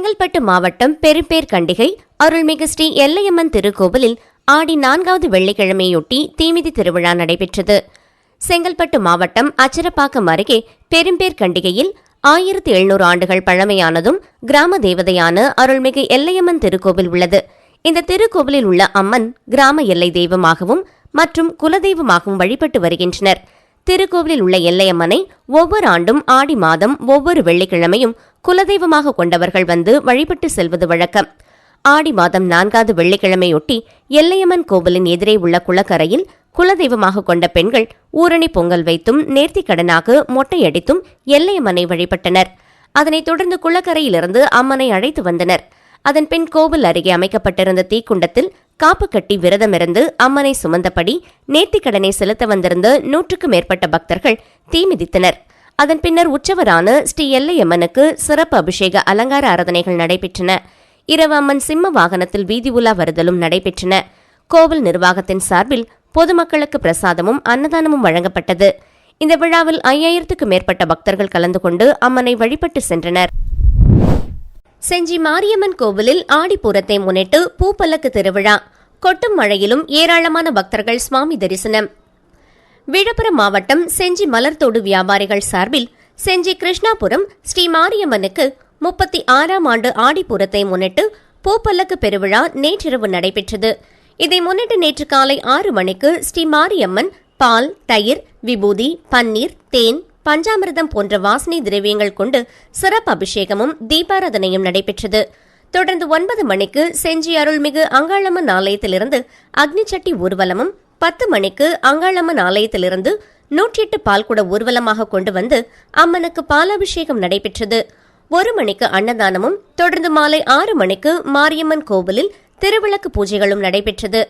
செங்கல்பட்டு மாவட்டம் பெரும்பேர் கண்டிகை அருள்மிகு ஸ்ரீ எல்லையம்மன் திருக்கோவிலில் ஆடி நான்காவது வெள்ளிக்கிழமையொட்டி தீமிதி திருவிழா நடைபெற்றது. செங்கல்பட்டு மாவட்டம் அச்சரப்பாக்கம் அருகே பெரும்பேர் கண்டிகையில் ஆயிரத்தி எழுநூறு ஆண்டுகள் பழமையானதும் கிராம தேவதையான அருள்மிகு எல்லையம்மன் திருக்கோவில் உள்ளது. இந்த திருக்கோவிலில் உள்ள அம்மன் கிராம எல்லை தெய்வமாகவும் மற்றும் குலதெய்வமாகவும் வழிபட்டு வருகின்றனர். திருக்கோவிலில் உள்ள எல்லையம்மனை ஒவ்வொரு ஆண்டும் ஆடி மாதம் ஒவ்வொரு வெள்ளிக்கிழமையும் குலதெய்வமாக கொண்டவர்கள் வந்து வழிபட்டு செல்வது வழக்கம். ஆடி மாதம் நான்காவது வெள்ளிக்கிழமையொட்டி எல்லையம்மன் கோவிலின் எதிரே உள்ள குளக்கரையில் குலதெய்வமாக கொண்ட பெண்கள் ஊரணி பொங்கல் வைத்தும் நேர்த்திக்கடனாக மொட்டையடித்தும் எல்லையம்மனை வழிபட்டனர். அதனைத் தொடர்ந்து குளக்கரையிலிருந்து அம்மனை அழைத்து வந்தனர். அதன்பின் கோவில் அருகே அமைக்கப்பட்டிருந்த தீக்குண்டத்தில் காப்பு கட்டி விரதமிருந்து அம்மனை சுமந்தபடி நேர்த்திக்கடனை செலுத்த வந்திருந்த நூற்றுக்கு மேற்பட்ட பக்தர்கள் தீ மிதித்தனர். அதன் பின்னர் உற்சவரான ஸ்ரீ எல்லையம்மனுக்கு சிறப்பு அபிஷேக அலங்கார ஆராதனைகள் நடைபெற்றன. இரவு அம்மன் சிம்ம வாகனத்தில் வீதி உலா வருதலும் நடைபெற்றன. கோவில் நிர்வாகத்தின் சார்பில் பொதுமக்களுக்கு பிரசாதமும் அன்னதானமும் வழங்கப்பட்டது. இந்த விழாவில் ஐயாயிரத்துக்கு மேற்பட்ட பக்தர்கள் கலந்து கொண்டு அம்மனை வழிபட்டு சென்றனர். செஞ்சி மாரியம்மன் கோவிலில் ஆடிப்பூரத்தை முன்னிட்டு பூப்பல்லக்கு திருவிழா. கொட்டும் மழையிலும் ஏராளமான பக்தர்கள் சுவாமி தரிசனம். விழுப்புரம் மாவட்டம் செஞ்சி மலர்தோடு வியாபாரிகள் சார்பில் செஞ்சி கிருஷ்ணாபுரம் ஸ்ரீ மாரியம்மனுக்கு முப்பத்தி ஆறாம் ஆண்டு ஆடிப்பூரத்தை முன்னிட்டு பூப்பல்லக்கு பெருவிழா நேற்றிரவு நடைபெற்றது. இதை முன்னிட்டு நேற்று காலை ஆறு மணிக்கு ஸ்ரீ மாரியம்மன் பால் தயிர் விபூதி பன்னீர் தேன் பஞ்சாமிர்தம் போன்ற வாசனை திரவியங்கள் கொண்டு சிறப்பு அபிஷேகமும் தீபாராதனையும் நடைபெற்றது. தொடர்ந்து ஒன்பது மணிக்கு செஞ்சி அருள்மிகு அங்காளம்மன் ஆலயத்திலிருந்து அக்னிச்சட்டி ஊர்வலமும் பத்து மணிக்கு அங்காளம்மன் ஆலயத்திலிருந்து நூற்றி எட்டு பால்குட ஊர்வலமாக கொண்டு வந்து அம்மனுக்கு பாலாபிஷேகம் நடைபெற்றது. ஒரு மணிக்கு அன்னதானமும் தொடர்ந்து மாலை ஆறு மணிக்கு மாரியம்மன் கோவிலில் திருவிளக்கு பூஜைகளும் நடைபெற்றது.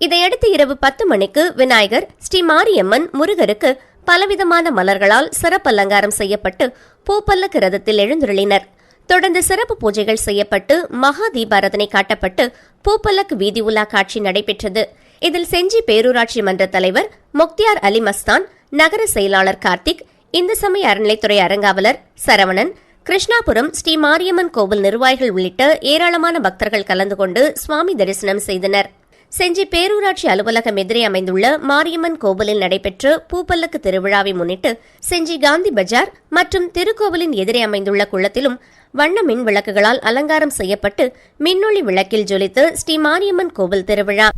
இதையடுத்து இரவு பத்து மணிக்கு விநாயகர் ஸ்ரீ மாரியம்மன் முருகருக்கு பலவிதமான மலர்களால் சிறப்பு அலங்காரம் செய்யப்பட்டு பூப்பல்லக்கு ரதத்தில் எழுந்துருளினர். தொடர்ந்து சிறப்பு பூஜைகள் செய்யப்பட்டு மகா தீபாரதனை காட்டப்பட்டு பூப்பல்லக்கு வீதி உலா காட்சி நடைபெற்றது. இதில் செஞ்சி பேரூராட்சி மன்ற தலைவர் முக்தியார் அலி மஸ்தான் நகர செயலாளர் கார்த்திக் இந்து சமய அறநிலைத்துறை அறங்காவலர் சரவணன் கிருஷ்ணாபுரம் ஸ்ரீ மாரியம்மன் கோவில் நிர்வாகிகள் உள்ளிட்ட ஏராளமான பக்தர்கள் கலந்து கொண்டு சுவாமி தரிசனம் செய்தனர். செஞ்சி பேரூராட்சி அலுவலகம் எதிரே அமைந்துள்ள மாரியம்மன் கோவிலில் நடைபெற்ற பூப்பல்லக்கு திருவிழாவை முன்னிட்டு செஞ்சி காந்தி பஜார் மற்றும் திருக்கோவிலின் எதிரே அமைந்துள்ள குளத்திலும் வண்ண மின் விளக்குகளால் அலங்காரம் செய்யப்பட்டு மின்னொளி விளக்கில் ஜொலித்து ஸ்ரீ மாரியம்மன் கோவில் திருவிழா.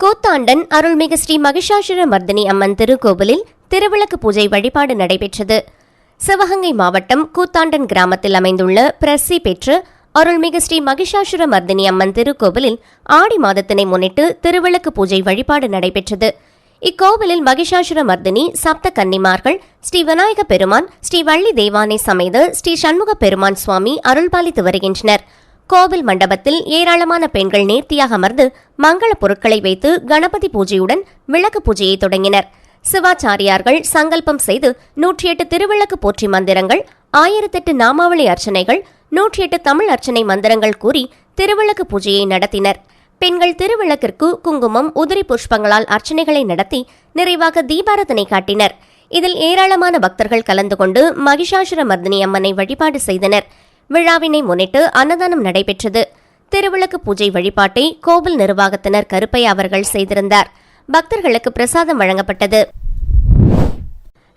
கோத்தாண்டன் அருள்மிகு ஸ்ரீ மகிஷாசுர மர்தினி அம்மன் திருக்கோவிலில் திருவிளக்கு பூஜை வழிபாடு நடைபெற்றது. சிவகங்கை மாவட்டம் கூத்தாண்டன் கிராமத்தில் அமைந்துள்ள பிரசி பெற்று அருள்மிகு ஸ்ரீ மகிஷாசுர மர்தினி அம்மன் திருக்கோவிலில் ஆடி மாதத்தினை முன்னிட்டு திருவிளக்கு பூஜை வழிபாடு நடைபெற்றது. இக்கோவிலில் மகிஷாசுர மர்தினி சப்த கன்னிமார்கள் ஸ்ரீ விநாயக பெருமான் ஸ்ரீ வள்ளி தேவானை சமைத ஸ்ரீ சண்முக பெருமான் சுவாமி அருள்பாலித்து வருகின்றனர். கோவில் மண்டபத்தில் ஏராளமான பெண்கள் நேர்த்தியாக அமர்ந்து மங்கள பொருட்களை வைத்து கணபதி பூஜையுடன் விளக்கு பூஜையை தொடங்கினர். சிவாச்சாரியார்கள் சங்கல்பம் செய்து நூற்றி எட்டு திருவிளக்கு போற்றி மந்திரங்கள் ஆயிரத்தெட்டு நாமாவளி அர்ச்சனைகள் நூற்றி எட்டு தமிழ் அர்ச்சனை மந்திரங்கள் கூறி திருவிளக்கு பூஜையை நடத்தினர். பெண்கள் திருவிளக்கிற்கு குங்குமம் உதிரி புஷ்பங்களால் அர்ச்சனைகளை நடத்தி நிறைவாக தீபாரதனை காட்டினர். இதில் ஏராளமான பக்தர்கள் கலந்து கொண்டு மகிஷாசுர மர்தினி அம்மனை வழிபாடு செய்தனர். விழாவினை முன்னிட்டு அன்னதானம் நடைபெற்றது. திருவிளக்கு பூஜை வழிபாட்டை கோவில் நிர்வாகத்தினர் கருப்பை அவர்கள் செய்திருந்தார். பக்தர்களுக்கு பிரசாதம் வழங்கப்பட்டது.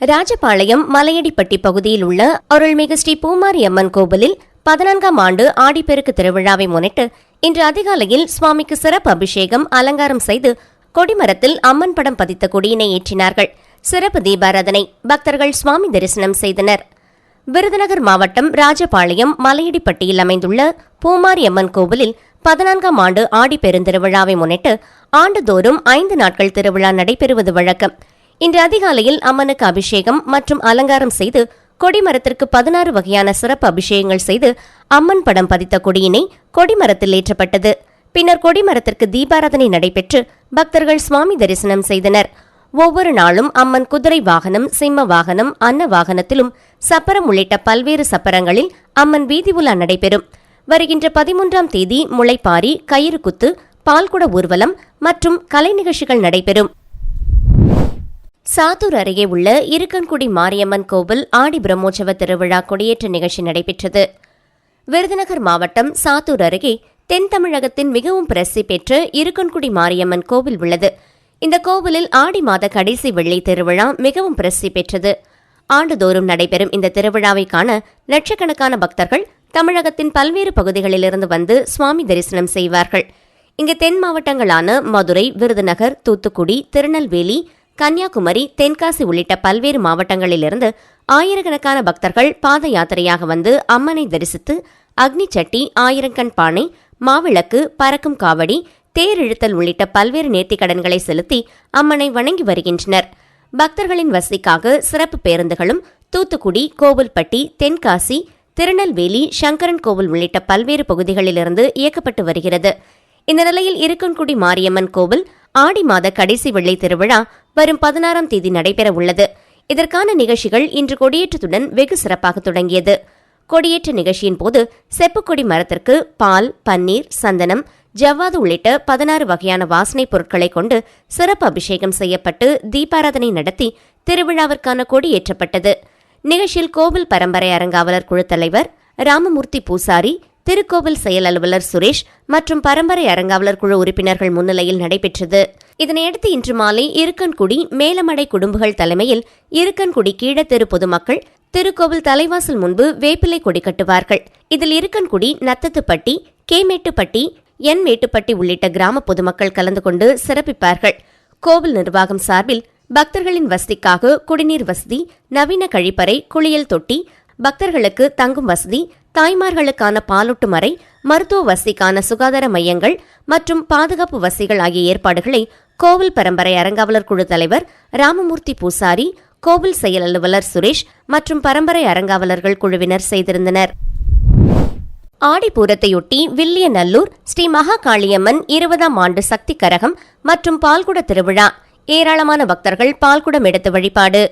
ராஜபாளையம் மலையடிப்பட்டி பகுதியில் உள்ள அருள்மிகு ஸ்ரீ பூமாரி அம்மன் கோவிலில் பதினான்காம் ஆண்டு ஆடிப்பெருக்கு திருவிழாவை முன்னிட்டு இன்று அதிகாலையில் சுவாமிக்கு சிறப்பு அபிஷேகம் அலங்காரம் செய்து கொடிமரத்தில் அம்மன் படம் பதித்த கொடியினை ஏற்றினார்கள். சிறப்பு தீபாராதனை. பக்தர்கள் சுவாமி தரிசனம் செய்தனர். விருதுநகர் மாவட்டம் ராஜபாளையம் மலையடிப்பட்டியில் அமைந்துள்ள பூமாரி அம்மன் கோவிலில் பதினான்காம் ஆண்டு ஆடி பெருந்திருவிழாவை முன்னிட்டு ஆண்டுதோறும் ஐந்து நாட்கள் திருவிழா நடைபெறுவது வழக்கம். இன்று அதிகாலையில் அம்மனுக்கு அபிஷேகம் மற்றும் அலங்காரம் செய்து கொடிமரத்திற்கு பதினாறு வகையான சிறப்பு அபிஷேகங்கள் செய்து அம்மன் படம் பதித்த கொடியினை கொடிமரத்தில் ஏற்றப்பட்டது. பின்னர் கொடிமரத்திற்கு தீபாராதனை நடைபெற்று பக்தர்கள் சுவாமி தரிசனம் செய்தனர். ஒவ்வொரு நாளும் அம்மன் குதிரை வாகனம் சிம்ம வாகனம் அன்ன வாகனத்திலும் சப்பரம் உள்ளிட்ட பல்வேறு சப்பரங்களில் அம்மன் வீதி உலா நடைபெறும். வருகின்ற பதிமூன்றாம் தேதி முளைப்பாரி கயிறு குத்து பால்குட ஊர்வலம் மற்றும் கலை நிகழ்ச்சிகள் நடைபெறும். சாத்தூர் அருகே உள்ள இருக்கன்குடி மாரியம்மன் கோவில் ஆடி பிரம்மோற்சவ திருவிழா கொடியேற்ற நிகழ்ச்சி நடைபெற்றது. விருதுநகர் மாவட்டம் சாத்தூர் அருகே தென் தமிழகத்தின் மிகவும் பிரசி பெற்ற இருக்கன்குடி மாரியம்மன் கோவில் உள்ளது. இந்த கோவிலில் ஆடி மாத கடைசி வெள்ளி திருவிழா மிகவும் பிரசி பெற்றது. ஆண்டுதோறும் நடைபெறும் இந்த திருவிழாவை காண லட்சக்கணக்கான பக்தர்கள் தமிழகத்தின் பல்வேறு பகுதிகளிலிருந்து வந்து சுவாமி தரிசனம் செய்வார்கள். இங்கு தென் மாவட்டங்களான மதுரை விருதுநகர் தூத்துக்குடி திருநெல்வேலி கன்னியாகுமரி தென்காசி உள்ளிட்ட பல்வேறு மாவட்டங்களிலிருந்து ஆயிரக்கணக்கான பக்தர்கள் பாத யாத்திரையாக வந்து அம்மனை தரிசித்து அக்னி சட்டி ஆயிரங்கண் பானை மாவிளக்கு பறக்கும் காவடி தேரிழுத்தல் உள்ளிட்ட பல்வேறு நேர்த்திக்கடன்களை செலுத்தி அம்மனை வணங்கி வருகின்றனர். பக்தர்களின் வசதிக்காக சிறப்பு பேருந்துகளும் தூத்துக்குடி கோவில்பட்டி தென்காசி திருநெல்வேலி சங்கரன் கோவில் உள்ளிட்ட பல்வேறு பகுதிகளிலிருந்து இயக்கப்பட்டு வருகிறது. இந்த நிலையில் இருக்கன்குடி மாரியம்மன் கோவில் ஆடி மாத கடைசி வெள்ளை திருவிழா வரும் பதினாறாம் தேதி நடைபெற உள்ளது. இதற்கான நிகழ்ச்சிகள் இன்று கொடியேற்றத்துடன் வெகு சிறப்பாக தொடங்கியது. கொடியேற்ற நிகழ்ச்சியின் போது செப்புக்கொடி மரத்திற்கு பால் பன்னீர் சந்தனம் ஜவ்வாது உள்ளிட்ட பதினாறு வகையான வாசனைப் பொருட்களை கொண்டு சிறப்பு அபிஷேகம் செய்யப்பட்டு தீபாராதனை நடத்தி திருவிழாவிற்கான கொடி ஏற்றப்பட்டது. நிகழ்ச்சியில் கோவில் பரம்பரை அறங்காவலர் குழு தலைவர் ராமமூர்த்தி பூசாரி திருக்கோவில் செயல் அலுவலர் சுரேஷ் மற்றும் பரம்பரை அரங்காவலர் குழு உறுப்பினர்கள் முன்னிலையில் நடைபெற்றது. இதனையடுத்து இன்று மாலை இருக்கன்குடி மேலமடை குடும்பங்கள் தலைமையில் இருக்கன்குடி கீழத்தெரு பொதுமக்கள் திருக்கோவில் தலைவாசல் முன்பு வேப்பிலை கொடி கட்டுவார்கள். இதில் இருக்கன்குடி நத்தத்துப்பட்டி கேமேட்டுப்பட்டி என் மேட்டுப்பட்டி உள்ளிட்ட கிராம பொதுமக்கள் கலந்து கொண்டு சிறப்பிப்பார்கள். கோவில் நிர்வாகம் சார்பில் பக்தர்களின் வசதிக்காக குடிநீர் வசதி நவீன கழிப்பறை குளியல் தொட்டி பக்தர்களுக்கு தங்கும் வசதி தாய்மார்களுக்கான பாலூட்டு மறை மருத்துவ வசதிக்கான சுகாதார மையங்கள் மற்றும் பாதுகாப்பு வசதிகள் ஆகிய ஏற்பாடுகளை கோவில் பரம்பரை அரங்காவலர் குழு தலைவர் ராமமூர்த்தி பூசாரி கோவில் செயல் அலுவலர் சுரேஷ் மற்றும் பரம்பரை அரங்காவலர்கள் குழுவினர் செய்திருந்தனர். ஆடிப்பூரத்தையொட்டி வில்லியநல்லூர் ஸ்ரீ மகா காளியம்மன் இருபதாம் ஆண்டு சக்தி கரகம் மற்றும் பால்குட திருவிழா. ஏராளமான பக்தர்கள் பால்குடம் எடுத்து வழிபாடு.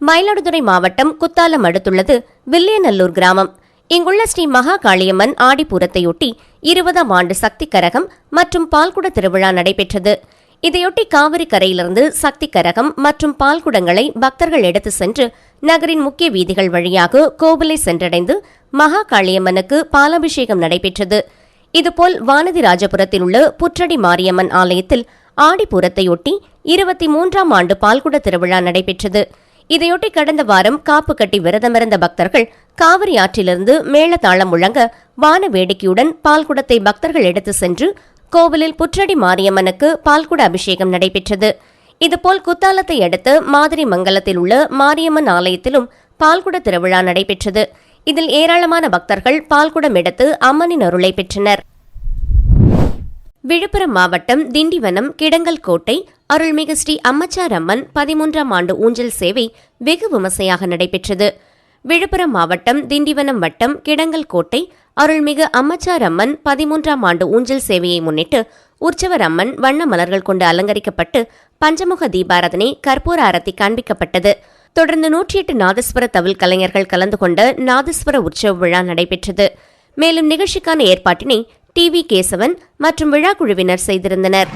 மயிலாடுதுறை மாவட்டம் குத்தாலம் அடுத்துள்ளது வில்லியநல்லூர் கிராமம். இங்குள்ள ஸ்ரீ மகா காளியம்மன் ஆடிப்பூரத்தையொட்டி இருபதாம் ஆண்டு சக்தி கரகம் மற்றும் பால்குட திருவிழா நடைபெற்றது. இதையொட்டி காவிரி கரையிலிருந்து சக்தி கரகம் மற்றும் பால்குடங்களை பக்தர்கள் எடுத்து சென்று நகரின் முக்கிய வீதிகள் வழியாக கோவிலை சென்றடைந்து மகா காளியம்மனுக்கு பாலாபிஷேகம் நடைபெற்றது. இதுபோல் வானதி ராஜபுரத்தில் உள்ள புற்றடி மாரியம்மன் ஆலயத்தில் ஆடிப்பூரத்தையொட்டி இருபத்தி மூன்றாம் ஆண்டு பால்குட திருவிழா நடைபெற்றது. இதையொட்டி கடந்த வாரம் காப்பு கட்டி விரதமிருந்த பக்தர்கள் காவிரி ஆற்றிலிருந்து மேளதாளம் முழங்க வான வேடிக்கையுடன் பால்குடத்தை பக்தர்கள் எடுத்து சென்று கோவிலில் புற்றடி மாரியம்மனுக்கு பால்குட அபிஷேகம் நடைபெற்றது. இதுபோல் குத்தாலத்தை அடுத்து மாதிரி மங்கலத்தில் உள்ள மாரியம்மன் ஆலயத்திலும் பால்குட திருவிழா நடைபெற்றது. இதில் ஏராளமான பக்தர்கள் பால்குடம் எடுத்து அம்மனின் அருளை பெற்றனர். விழுப்புரம் மாவட்டம் திண்டிவனம் கிடங்கல் கோட்டை அருள்மிகு ஸ்ரீ அம்மச்சார் அம்மன் பதிமூன்றாம் ஆண்டு ஊஞ்சல் சேவை வெகு விமர்சையாக நடைபெற்றது. விழுப்புரம் மாவட்டம் திண்டிவனம் வட்டம் கிடங்கல் கோட்டை அருள்மிகு அம்மச்சார் அம்மன் பதிமூன்றாம் ஆண்டு ஊஞ்சல் சேவையை முன்னிட்டு உற்சவர் அம்மன் வண்ண மலர்கள் கொண்டு அலங்கரிக்கப்பட்டு பஞ்சமுக தீபாராதனை கற்பூர அரத்தி காண்பிக்கப்பட்டது. தொடர்ந்து நூற்றி எட்டு நாதஸ்வர தவில் கலைஞர்கள் கலந்து கொண்ட நாதஸ்வர உற்சவ விழா நடைபெற்றது. மேலும் நிகழ்ச்சிக்கான ஏற்பாட்டினை டி வி கேசவன் மற்றும் விழா குழுவினர் செய்திருந்தனர்.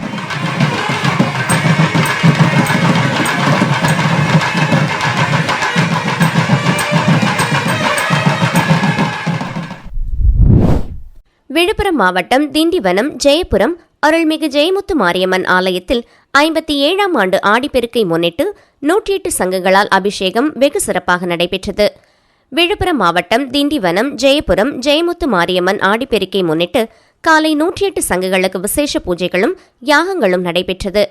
விழுப்புரம் மாவட்டம் திண்டிவனம் ஜெயபுரம் அருள்மிகு ஜெயமுத்து மாரியம்மன் ஆலயத்தில் ஐம்பத்தி ஏழாம் ஆண்டு ஆடிப்பெருக்கை முன்னிட்டு நூற்றி எட்டு சங்கங்களால் அபிஷேகம் வெகு சிறப்பாக நடைபெற்றது. விழுப்புரம் மாவட்டம் திண்டிவனம் ஜெயபுரம் ஜெயமுத்து மாரியம்மன் ஆடிப்பெருக்கை முன்னிட்டு காலை நூற்றி எட்டு சங்குகளுக்கு விசேஷ பூஜைகளும் யாகங்களும் நடைபெற்றது.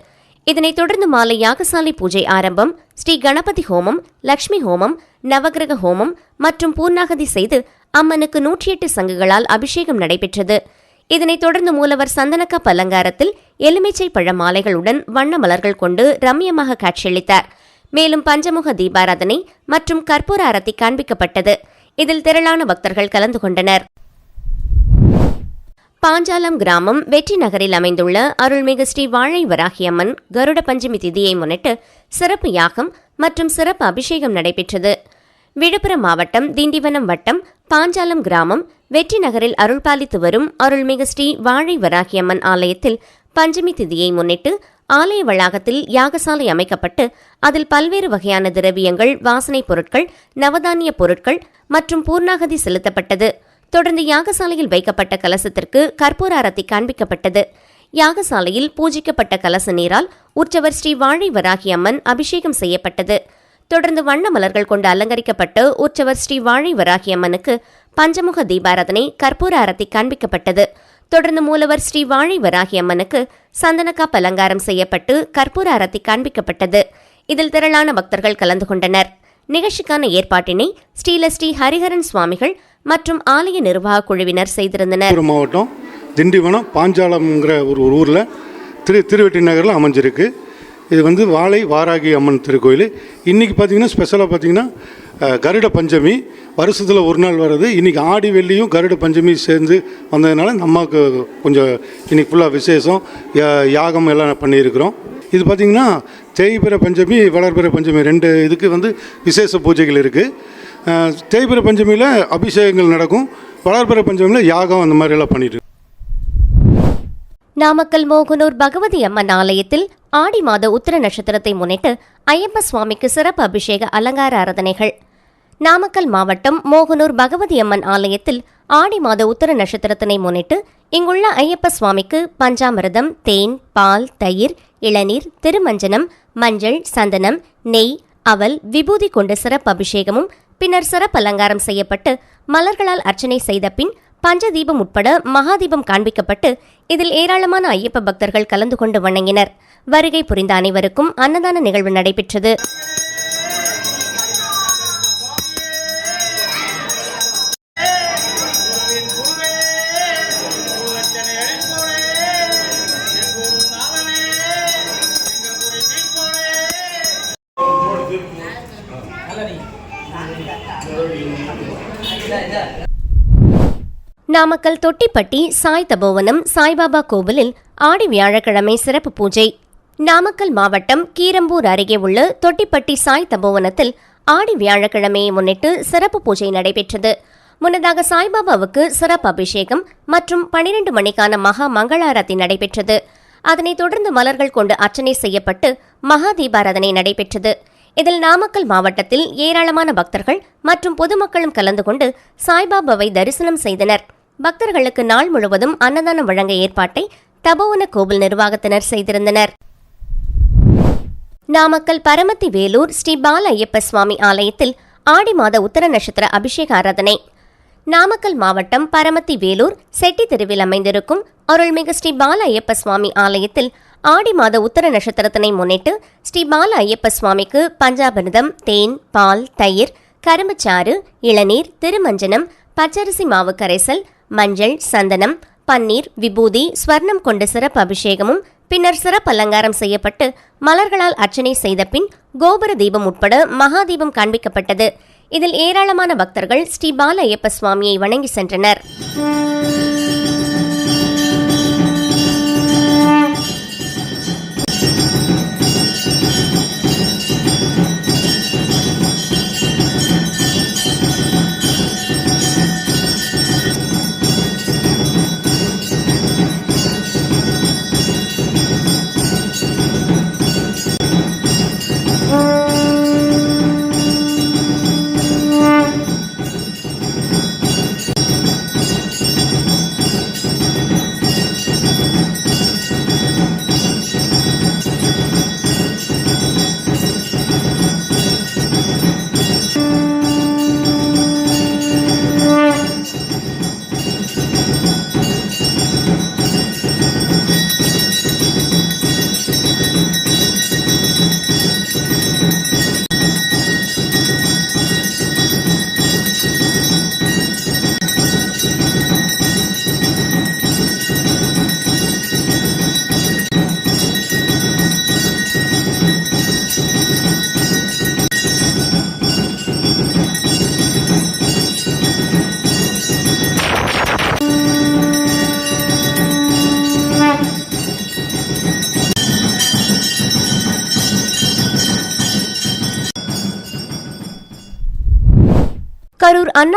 இதனைத் தொடர்ந்து மாலை யாகசாலை பூஜை ஆரம்பம் ஸ்ரீ கணபதி ஹோமம் லக்ஷ்மி ஹோமம் நவகிரக ஹோமம் மற்றும் பூர்ணாகதி செய்து அம்மனுக்கு நூற்றி எட்டு சங்குகளால் அபிஷேகம் நடைபெற்றது. இதனைத் தொடர்ந்து மூலவர் சந்தனக்கா பலங்காரத்தில் எலுமிச்சை பழ மாலைகளுடன் வண்ண மலர்கள் கொண்டு ரம்யமாக காட்சியளித்தார். மேலும் பஞ்சமுக தீபாராதனை மற்றும் கற்பூர அரத்தி காண்பிக்கப்பட்டது. இதில் திரளான பக்தர்கள் கலந்து கொண்டனர். பாஞ்சாலம் கிராமம் வெற்றி நகரில் அமைந்துள்ள அருள்மிகு ஸ்ரீ வாழை வராகியம்மன் கருட பஞ்சமி திதியை முன்னிட்டு சிறப்பு யாகம் மற்றும் சிறப்பு அபிஷேகம் நடைபெற்றது. விழுப்புரம் மாவட்டம் திண்டிவனம் வட்டம் பாஞ்சாலம் கிராமம் வெற்றி நகரில் அருள்பாலித்து வரும் அருள்மிகு ஸ்ரீ வாழை வராகியம்மன் ஆலயத்தில் பஞ்சமி திதியை முன்னிட்டு ஆலய வளாகத்தில் யாகசாலை அமைக்கப்பட்டு அதில் பல்வேறு வகையான திரவியங்கள் வாசனைப் பொருட்கள் நவதானிய பொருட்கள் மற்றும் பூர்ணாகதி செலுத்தப்பட்டது. தொடர்ந்து யாகசாலையில் வைக்கப்பட்ட கலசத்திற்கு கற்பூர அரத்தி காண்பிக்கப்பட்டது. யாகசாலையில் பூஜிக்கப்பட்ட கலச நீரால் உற்சவர் ஸ்ரீ வாழை வராகி அம்மன் அபிஷேகம் செய்யப்பட்டது. தொடர்ந்து வண்ண மலர்கள் கொண்டு அலங்கரிக்கப்பட்டு உற்சவர் ஸ்ரீ வாழை வராகி அம்மனுக்கு பஞ்சமுக தீபாராதனை கற்பூர அரத்தி காண்பிக்கப்பட்டது. தொடர்ந்து மூலவர் ஸ்ரீ வாழை வராகி அம்மனுக்கு சந்தனக்காப் அலங்காரம் செய்யப்பட்டு கற்பூர அரத்தி காண்பிக்கப்பட்டது. இதில் திரளான பக்தர்கள் கலந்து கொண்டனர். நிகழ்ச்சிக்கான ஏற்பாட்டினை ஸ்ரீல ஸ்ரீ ஹரிஹரன் சுவாமிகள் மற்றும் ஆலய நிர்வாக குழுவினர் செய்திருந்தனர். மாவட்டம் திண்டிவனம் பாஞ்சாலம்ங்கிற ஒரு ஊரில் திரு திருவெட்டி நகரில் அமைஞ்சிருக்கு. இது வந்து வாழை வாராகி அம்மன் திருக்கோயில். இன்றைக்கி பார்த்தீங்கன்னா ஸ்பெஷலாக பார்த்தீங்கன்னா கருட பஞ்சமி. வருஷத்தில் ஒரு நாள் வர்றது. இன்றைக்கி ஆடி வெள்ளியும் கருட பஞ்சமி சேர்ந்து வந்ததுனால நம்மக்கு கொஞ்சம் இன்னைக்கு ஃபுல்லாக விசேஷம். யா- யாகம் எல்லாம் பண்ணியிருக்கிறோம். இது பார்த்திங்கன்னா தேய்பிற பஞ்சமி வளர்பிற பஞ்சமி ரெண்டு இதுக்கு வந்து விசேஷ பூஜைகள் இருக்குது தேய்பிற பஞ்சமியில் அபிஷேகங்கள் நடக்கும். வளர்பிற பஞ்சமியில் யாகம் அந்த மாதிரி எல்லாம் பண்ணிட்டு நாமக்கல் மோகனூர் பகவதி அம்மன் ஆலயத்தில் ஆடி மாத உத்திர நட்சத்திரத்தை முன்னிட்டு ஐயப்ப சுவாமிக்கு சிறப்பு அபிஷேக அலங்கார ஆராதனைகள். நாமக்கல் மாவட்டம் மோகனூர் பகவதி அம்மன் ஆலயத்தில் ஆடி மாத உத்தர நட்சத்திரத்தினை முன்னிட்டு இங்குள்ள ஐயப்ப சுவாமிக்கு பஞ்சாமிரதம் தேன் பால் தயிர் இளநீர் திருமஞ்சனம் மஞ்சள் சந்தனம் நெய் அவல் விபூதி கொண்ட சிறப்பு அபிஷேகமும் பின்னர் சிறப்பு அலங்காரம் செய்யப்பட்டு மலர்களால் அர்ச்சனை செய்த பின் பஞ்சதீபம் உட்பட மகாதீபம் காண்பிக்கப்பட்டு இதில் ஏராளமான ஐயப்ப பக்தர்கள் கலந்து கொண்டு வணங்கினர். வருகை புரிந்த அனைவருக்கும் அன்னதான நிகழ்வு நடைபெற்றது. நாமக்கல் தொட்டிப்பட்டி சாய் தபோவனம் சாய்பாபா கோவிலில் ஆடி வியாழக்கிழமை சிறப்பு பூஜை. நாமக்கல் மாவட்டம் கீரம்பூர் அருகே உள்ள தொட்டிப்பட்டி சாய் தபோவனத்தில் ஆடி வியாழக்கிழமையை முன்னிட்டு சிறப்பு பூஜை நடைபெற்றது. முன்னதாக சாய்பாபாவுக்கு சிறப்பு அபிஷேகம் மற்றும் பனிரெண்டு மணிக்கான மகா மங்களாரத்தி நடைபெற்றது. அதனைத் தொடர்ந்து மலர்கள் கொண்டு அர்ச்சனை செய்யப்பட்டு மகா தீபாராதனை நடைபெற்றது. இதில் நாமக்கல் மாவட்டத்தில் ஏராளமான பக்தர்கள் மற்றும் பொதுமக்களும் கலந்து கொண்டு சாய்பாபாவை தரிசனம் செய்தனர். பக்தர்களுக்கு நாள் முழுவதும் அன்னதானம் வழங்க ஏற்பாட்டை தபோவன கோவில் நிர்வாகத்தினர் செய்திருந்தனர். நாமக்கல் பரமத்தி வேலூர் ஸ்ரீ பால ஐயப்ப சுவாமி ஆலயத்தில் ஆடி மாத உத்தர நட்சத்திர அபிஷேக ஆராதனை. நாமக்கல் மாவட்டம் பரமத்தி வேலூர் செட்டி தெருவில் அமைந்திருக்கும் அருள்மிகு ஸ்ரீ பால ஐயப்ப சுவாமி ஆலயத்தில் ஆடி மாத உத்தர நட்சத்திரத்தினை முன்னிட்டு ஸ்ரீ பால ஐயப்ப சுவாமிக்கு பஞ்சாபிரதம் தேன் பால் தயிர் கரும்புச்சாறு இளநீர் திருமஞ்சனம் பச்சரிசி மாவு கரைசல் மஞ்சள் சந்தனம் பன்னீர் விபூதி ஸ்வர்ணம் கொண்ட சிறப்பு அபிஷேகமும் பின்னர் சிறப்பு அலங்காரம் செய்யப்பட்டு மலர்களால் அர்ச்சனை செய்த பின் கோபுர தீபம் உட்பட மகாதீபம் காண்பிக்கப்பட்டது. இதில் ஏராளமான பக்தர்கள் ஸ்ரீ பால ஐயப்ப சுவாமியை வணங்கி சென்றனர்.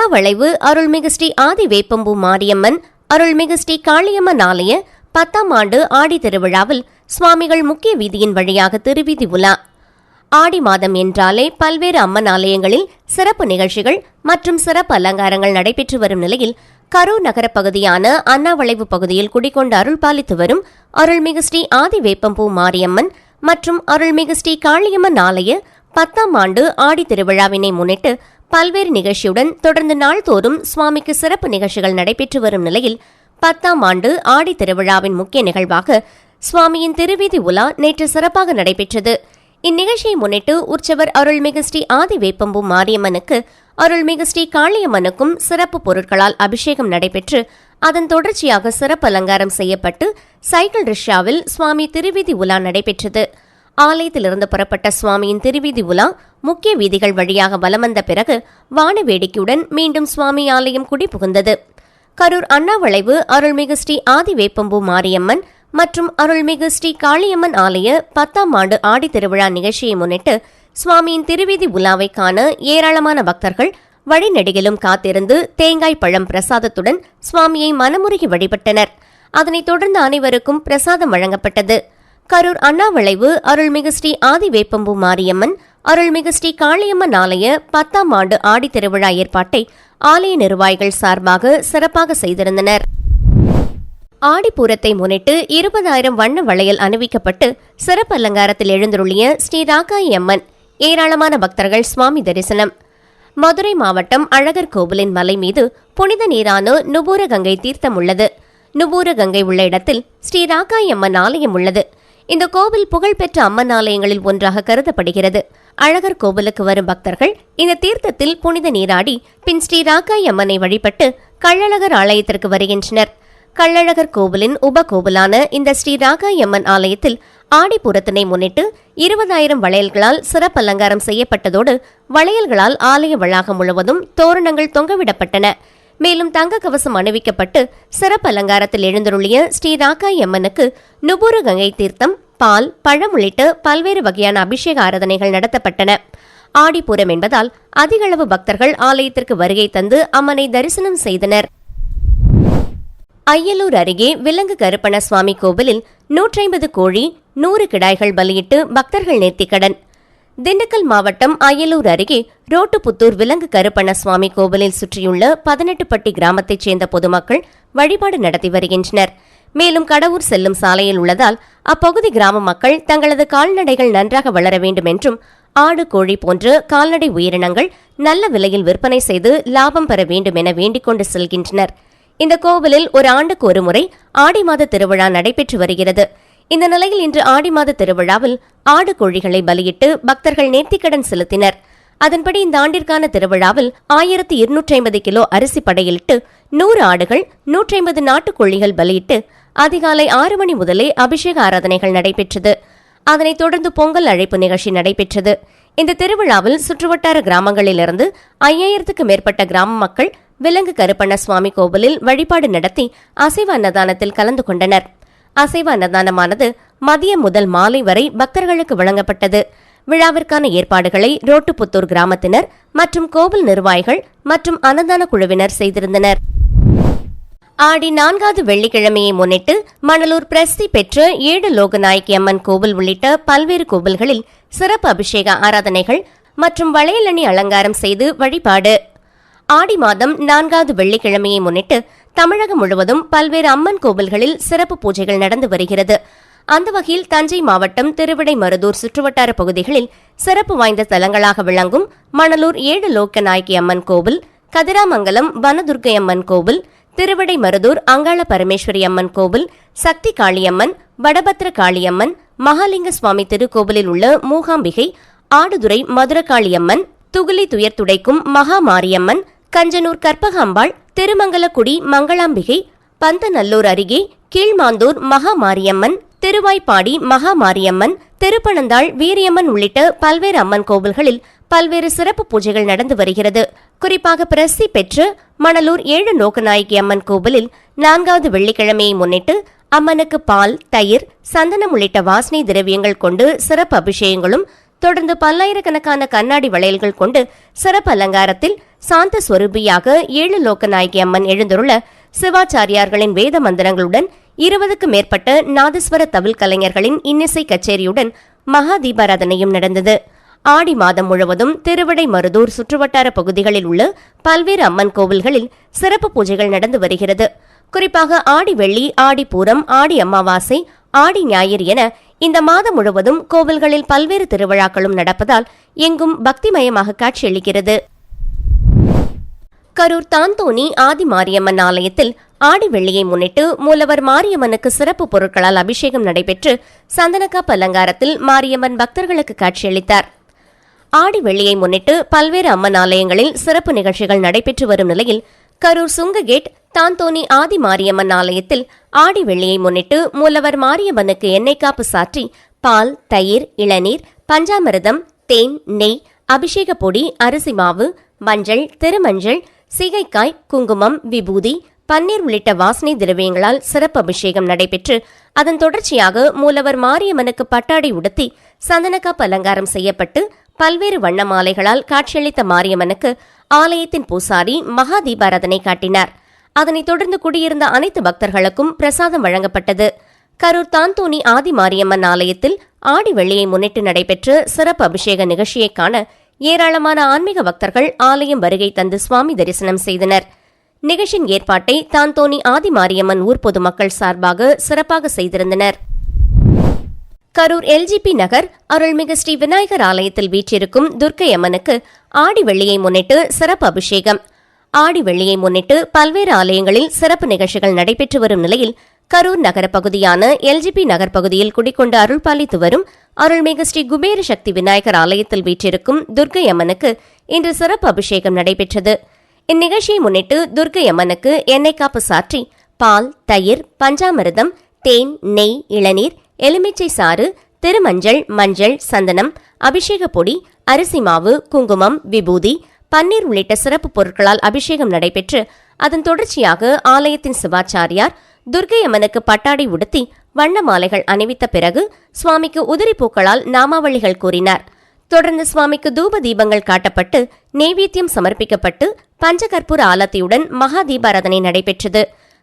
கரூர் வளைவு அருள்மிகு ஸ்ரீ ஆதி வேப்பம்பு மாரியம்மன் அருள்மிகு ஸ்ரீ காளியம்மன் ஆலய பத்தாம் ஆண்டு ஆடி திருவிழாவில் சுவாமிகள் முக்கிய வீதியின் வழியாக திருவீதி உலா. ஆடி மாதம் என்றாலே பல்வேறு அம்மன் ஆலயங்களில் சிறப்பு நிகழ்ச்சிகள் மற்றும் சிறப்பு அலங்காரங்கள் நடைபெற்று வரும் நிலையில் கரூர் நகர பகுதியான அண்ணாவளைவு பகுதியில் குடிகொண்டு அருள் பாலித்து வரும் அருள்மிகு ஸ்ரீ ஆதி வேப்பம்பூ மாரியம்மன் மற்றும் அருள்மிகு ஸ்ரீ காளியம்மன் ஆலய பத்தாம் ஆண்டு ஆடி திருவிழாவினை முன்னிட்டு பல்வேறு நிகழ்ச்சியுடன் தொடர்ந்து நாள்தோறும் சுவாமிக்கு சிறப்பு நிகழ்ச்சிகள் நடைபெற்று வரும் நிலையில் பத்தாம் ஆண்டு ஆடி திருவிழாவின் முக்கிய நிகழ்வாக சுவாமியின் திருவீதி உலா நேற்று சிறப்பாக நடைபெற்றது. இந்நிகழ்ச்சியை முன்னிட்டு உற்சவர் அருள்மிகு ஸ்ரீ ஆதி வேப்பம்பு மாரியம்மனுக்கு அருள்மிகு ஸ்ரீ காளியம்மனுக்கும் சிறப்பு பொருட்களால் அபிஷேகம் நடைபெற்று அதன் தொடர்ச்சியாக சிறப்பு அலங்காரம் செய்யப்பட்டு சைக்கிள் ரிக்ஷாவில் சுவாமி திருவீதி உலா நடைபெற்றது. ஆலயத்திலிருந்து புறப்பட்ட சுவாமியின் திருவீதி உலா முக்கிய வீதிகள் வழியாக வலம் வந்த பிறகு வான வேடிக்கையுடன் மீண்டும் சுவாமி ஆலயம் குடிபுகுந்தது கரூர் அண்ணாவளைவு அருள்மிகு ஸ்ரீ ஆதிவேப்பம்பூ மாரியம்மன் மற்றும் அருள்மிகு ஸ்ரீ காளியம்மன் ஆலய பத்தாம் ஆண்டு ஆடி திருவிழா நிகழ்ச்சியை முன்னிட்டு சுவாமியின் திருவீதி உலாவை காண ஏராளமான பக்தர்கள் வழிநெடுகிலும் காத்திருந்து தேங்காய் பழம் பிரசாதத்துடன் சுவாமியை மனமுருகி வழிபட்டனர். அதனைத் தொடர்ந்து அனைவருக்கும் பிரசாதம் வழங்கப்பட்டது. கரூர் அண்ணாவளைவு அருள்மிகு ஸ்ரீ ஆதிவேப்பம்பு மாரியம்மன் அருள்மிகு ஸ்ரீ காளியம்மன் ஆலய பத்தாம் ஆண்டு ஆடி திருவிழா ஏற்பாட்டை ஆலய நிர்வாகிகள் சார்பாக சிறப்பாக செய்திருந்தனர். ஆடிப்பூரத்தை முன்னிட்டு இருபதாயிரம் வண்ண வளையல் அணிவிக்கப்பட்டு சிறப்பு அலங்காரத்தில் எழுந்தருளிய ஸ்ரீ ராக்காயி அம்மன் ஏராளமான பக்தர்கள் சுவாமி தரிசனம். மதுரை மாவட்டம் அழகர் கோவிலின் மலை மீது புனித நீரான நுபூர கங்கை தீர்த்தம் உள்ளது. நுபூர கங்கை உள்ள இடத்தில் ஸ்ரீ ராக்காயி அம்மன் ஆலயம் உள்ளது. இந்த கோவில் புகழ்பெற்ற அம்மன் ஆலயங்களில் ஒன்றாக கருதப்படுகிறது. அழகர் கோவிலுக்கு வரும் பக்தர்கள் இந்த தீர்த்தத்தில் புனித நீராடி பின் ஸ்ரீ ராக்காய் அம்மனை வழிபட்டு கள்ளழகர் ஆலயத்திற்கு வருகின்றனர். கள்ளழகர் கோவிலின் உபகோவிலான இந்த ஸ்ரீ ராகாய் அம்மன் ஆலயத்தில் ஆடிப்பூரத்தினை முன்னிட்டு இருபதாயிரம் வளையல்களால் சிறப்பு அலங்காரம் செய்யப்பட்டதோடு வளையல்களால் ஆலய வளாகம் முழுவதும் தோரணங்கள் தொங்கவிடப்பட்டன. மேலும் தங்க கவசம் அணிவிக்கப்பட்டு சிறப்பு அலங்காரத்தில் எழுந்தருளிய ஸ்ரீ ராக்காய் அம்மனுக்கு நுபுரு கங்கை தீர்த்தம் பால் பழம் உள்ளிட்ட பல்வேறு வகையான அபிஷேக ஆராதனைகள் நடத்தப்பட்டன. ஆடிப்பூரம் என்பதால் அதிகளவு பக்தர்கள் ஆலயத்திற்கு வருகை தந்து அம்மனை தரிசனம் செய்தனர். அய்யலூர் அருகே விலங்கு கருப்பண சுவாமி கோவிலில் நூற்றைம்பது கோழி நூறு கிடாய்கள் பலியிட்டு பக்தர்கள் நேர்த்திக்கடன். திண்டுக்கல் மாவட்டம் அயலூர் அருகே ரோட்டுப்புத்தூர் விலங்கு கருப்பண்ண சுவாமி கோவிலில் சுற்றியுள்ள பதினெட்டுப்பட்டி கிராமத்தைச் சேர்ந்த பொதுமக்கள் வழிபாடு நடத்தி வருகின்றனர். மேலும் கடவுர் செல்லும் சாலையில் உள்ளதால் அப்பகுதி கிராம மக்கள் தங்களது கால்நடைகள் நன்றாக வளர வேண்டும் என்றும் ஆடு கோழி போன்ற கால்நடை உயிரினங்கள் நல்ல விலையில் விற்பனை செய்து லாபம் பெற வேண்டும் என வேண்டிக் கொண்டு செல்கின்றனர். இந்த கோவிலில் ஒரு ஆண்டுக்கு ஒருமுறை ஆடி மாத திருவிழா நடைபெற்று வருகிறது. இந்த நிலையில் இன்று ஆடி மாத திருவிழாவில் ஆடு கோழிகளை பலியிட்டு பக்தர்கள் நேர்த்திக்கடன் செலுத்தினர். அதன்படி இந்த ஆண்டிற்கான திருவிழாவில் ஆயிரத்தி இருநூற்றி ஐம்பது கிலோ அரிசி படையிலிட்டு நூறு ஆடுகள் நூற்றி ஐம்பது நாட்டுக்கோழிகள் பலியிட்டு அதிகாலை ஆறு மணி முதலே அபிஷேக ஆராதனைகள் நடைபெற்றது. அதனைத் தொடர்ந்து பொங்கல் அழைப்பு நிகழ்ச்சி நடைபெற்றது. இந்த திருவிழாவில் சுற்றுவட்டார கிராமங்களிலிருந்து ஐயாயிரத்துக்கு மேற்பட்ட கிராம மக்கள் விலங்கு கருப்பண்ண சுவாமி கோவிலில் வழிபாடு நடத்தி அசைவ அன்னதானத்தில் கலந்து கொண்டனர். அசைவ அன்னதானமானது மதியம் முதல் மாலை வரை பக்தர்களுக்கு வழங்கப்பட்டது. விழாவிற்கான ஏற்பாடுகளை ரோட்டுப்புத்தூர் கிராமத்தினர் மற்றும் கோவில் நிர்வாகிகள் மற்றும் அன்னதான குழுவினர் செய்திருந்தனர். ஆடி நான்காவது வெள்ளிக்கிழமையை முன்னிட்டு மணலூர் பிரசித்தி பெற்ற ஏழு லோகநாயகி அம்மன் கோவில் உள்ளிட்ட பல்வேறு கோவில்களில் சிறப்பு அபிஷேக ஆராதனைகள் மற்றும் வளையலணி அலங்காரம் செய்து வழிபாடு. ஆடி மாதம் நான்காவது வெள்ளிக்கிழமையை முன்னிட்டு தமிழகம் முழுவதும் பல்வேறு அம்மன் கோவில்களில் சிறப்பு பூஜைகள் நடந்து வருகிறது. அந்த வகையில் தஞ்சை மாவட்டம் திருவிடை மருதூர் சுற்றுவட்டார பகுதிகளில் சிறப்பு வாய்ந்த தலங்களாக விளங்கும் மணலூர் ஏழு லோக்கநாயகி அம்மன் கோவில் கதிராமங்கலம் வனதுர்க்கை அம்மன் கோவில் திருவிடை மருதூர் அங்காள பரமேஸ்வரி அம்மன் கோவில் சக்தி காளியம்மன் வடபத்திர காளியம்மன் மகாலிங்க சுவாமி திருக்கோவிலில் உள்ள மூகாம்பிகை ஆடுதுறை மதுரகாளியம்மன் துகிலி துயர் துடைக்கும் மகா மாரியம்மன் கஞ்சனூர் கற்பகாம்பாள் திருமங்கலக்குடி மங்களாம்பிகை பந்தநல்லூர் அருகே கீழ்மாந்தூர் மகா மாரியம்மன் திருவாய்ப்பாடி மகா மாரியம்மன் திருப்பனந்தாள் வீரியம்மன் உள்ளிட்ட பல்வேறு அம்மன் கோவில்களில் பல்வேறு சிறப்பு பூஜைகள் நடந்து வருகிறது. குறிப்பாக பிரசித்தி பெற்று மணலூர் ஏழு நோக்கநாயகி அம்மன் கோவிலில் நான்காவது வெள்ளிக்கிழமையை முன்னிட்டு அம்மனுக்கு பால் தயிர் சந்தனம் உள்ளிட்ட வாசனை திரவியங்கள் கொண்டு சிறப்பு அபிஷேகங்களும் தொடர்ந்து பல்லாயிரக்கணக்கான கண்ணாடி வளையல்கள் கொண்டு சிறப்பு அலங்காரத்தில் சாந்த ஸ்வரூபியாக ஏழு லோகநாயகி அம்மன் எழுந்துள்ள சிவாச்சாரியார்களின் வேத மந்திரங்களுடன் இருபதுக்கும் மேற்பட்ட நாதஸ்வர தவில் கலைஞர்களின் இன்னிசை கச்சேரியுடன் மகா தீபாராதனையும் நடந்தது. ஆடி மாதம் முழுவதும் திருவிடை மருதூர் சுற்றுவட்டார பகுதிகளில் உள்ள பல்வேறு அம்மன் கோவில்களில் சிறப்பு பூஜைகள் நடந்து வருகிறது. குறிப்பாக ஆடி வெள்ளி ஆடி பூரம் ஆடி அமாவாசை ஆடி ஞாயிறு என இந்த மாதம் முழுவதும் கோவில்களில் பல்வேறு திருவிழாக்களும் நடப்பதால் எங்கும் பக்திமயமாக காட்சியளிக்கிறது. கரூர் தாந்தோணி ஆதி மாரியம்மன் ஆலயத்தில் ஆடி வெள்ளியை முன்னிட்டு மூலவர் மாரியம்மனுக்கு சிறப்பு பொருட்களால் அபிஷேகம் நடைபெற்று சந்தனக்காப்பு அலங்காரத்தில் மாரியம்மன் பக்தர்களுக்கு காட்சியளித்தார். ஆடி வெள்ளியை முன்னிட்டு பல்வேறு அம்மன் ஆலயங்களில் சிறப்பு நிகழ்ச்சிகள் நடைபெற்று வரும் நிலையில் கரூர் சுங்ககேட் தாந்தோணி ஆதி மாரியம்மன் ஆலயத்தில் ஆடி வெள்ளியை முன்னிட்டு மூலவர் மாரியம்மனுக்கு எண்ணெய் காப்பு சாற்றி பால் தயிர் இளநீர் பஞ்சாமிரதம் தேன் நெய் அபிஷேக பொடி அரிசி மாவு மஞ்சள் திருமஞ்சள் சிகைக்காய் குங்குமம் விபூதி பன்னீர் உள்ளிட்ட வாசனை திரவியங்களால் சிறப்பு அபிஷேகம் நடைபெற்று அதன் தொடர்ச்சியாக மூலவர் மாரியம்மனுக்கு பட்டாடை உடுத்தி சந்தனக்காப்பு அலங்காரம் செய்யப்பட்டு பல்வேறு வண்ண மாலைகளால் காட்சியளித்த மாரியம்மனுக்கு ஆலயத்தின் பூசாரி மகா தீபாராதனை காட்டினார். அதனைத் தொடர்ந்து குடியிருந்த அனைத்து பக்தர்களுக்கும் பிரசாதம் வழங்கப்பட்டது. கரூர் தாந்தோணி ஆதி மாரியம்மன் ஆலயத்தில் ஆடி வெள்ளியை முன்னிட்டு நடைபெற்ற சிறப்பு அபிஷேக நிகழ்ச்சியை காண ஏராளமான ஆன்மீக பக்தர்கள் ஆலயம் வருகை தந்து சுவாமி தரிசனம் செய்தனர். நிகழ்ச்சியின் ஏற்பாட்டை தாந்தோணி ஆதி மாரியம்மன் ஊர் பொதுமக்கள் சார்பாக சிறப்பாக செய்திருந்தனர். கரூர் எல்ஜிபி நகர் அருள்மிகு ஸ்ரீ விநாயகர் ஆலயத்தில் வீற்றிருக்கும் துர்க்கை அம்மனுக்கு ஆடி வெள்ளியை முன்னிட்டு சிறப்பு அபிஷேகம். ஆடி வெள்ளியை முன்னிட்டு பல்வேறு ஆலயங்களில் சிறப்பு நிகழ்ச்சிகள் நடைபெற்று வரும் நிலையில் கரூர் நகர பகுதியான எல்ஜிபி நகர் பகுதியில் குடிக்கொண்டு அருள்பாலித்து வரும் அருள்மிகு ஸ்ரீ குபேர சக்தி விநாயகர் ஆலயத்தில் வீற்றிருக்கும் துர்க்கை அம்மனுக்கு இன்று சிறப்பு அபிஷேகம் நடைபெற்றது. இந்நிகழ்ச்சியை முன்னிட்டு துர்க்கை அம்மனுக்கு எண்ணெய் காப்பு சாற்றி பால் தயிர் பஞ்சாமிரதம் தேன் நெய் இளநீர் எலுமிச்சை சாறு திருமஞ்சள் மஞ்சள் சந்தனம் அபிஷேக பொடி அரிசி மாவு குங்குமம் விபூதி பன்னீர் உள்ளிட்ட சிறப்பு பொருட்களால் அபிஷேகம் நடைபெற்று அதன் தொடர்ச்சியாக ஆலயத்தின் சிவாச்சாரியார் துர்கை அம்மனுக்கு பட்டாடை உடுத்தி வண்ண மாலைகள் அணிவித்த பிறகு சுவாமிக்கு உதிரி பூக்களால் நாமாவளிகள் கூறினார். தொடர்ந்து சுவாமிக்கு தூப தீபங்கள் காட்டப்பட்டு நெய்வேத்தியம் சமர்ப்பிக்கப்பட்டு பஞ்சகற்பூர ஆலத்தியுடன் மகா தீபாராதனை நடைபெற்றது.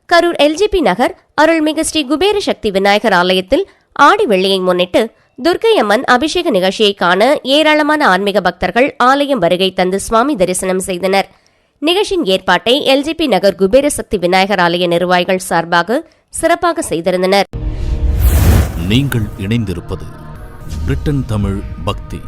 கரூர் எல்ஜிபி நகர் அருள்மிகு ஸ்ரீ குபேர சக்தி விநாயகர் ஆலயத்தில் ஆடி வெள்ளியை முன்னிட்டு துர்க்கை அம்மன் அபிஷேக நிகழ்ச்சியை காண ஏராளமான ஆன்மீக பக்தர்கள் ஆலயம் வருகை தந்து சுவாமி தரிசனம் செய்தனர். நிகழ்ச்சியின் ஏற்பாட்டை எல்ஜிபி நகர் குபேர சக்தி விநாயகர் ஆலய நிர்வாகிகள் சார்பாக சிறப்பாக செய்திருந்தனர். நீங்கள் இணைந்திருப்பது பிரிட்டன் தமிழ் பக்தி.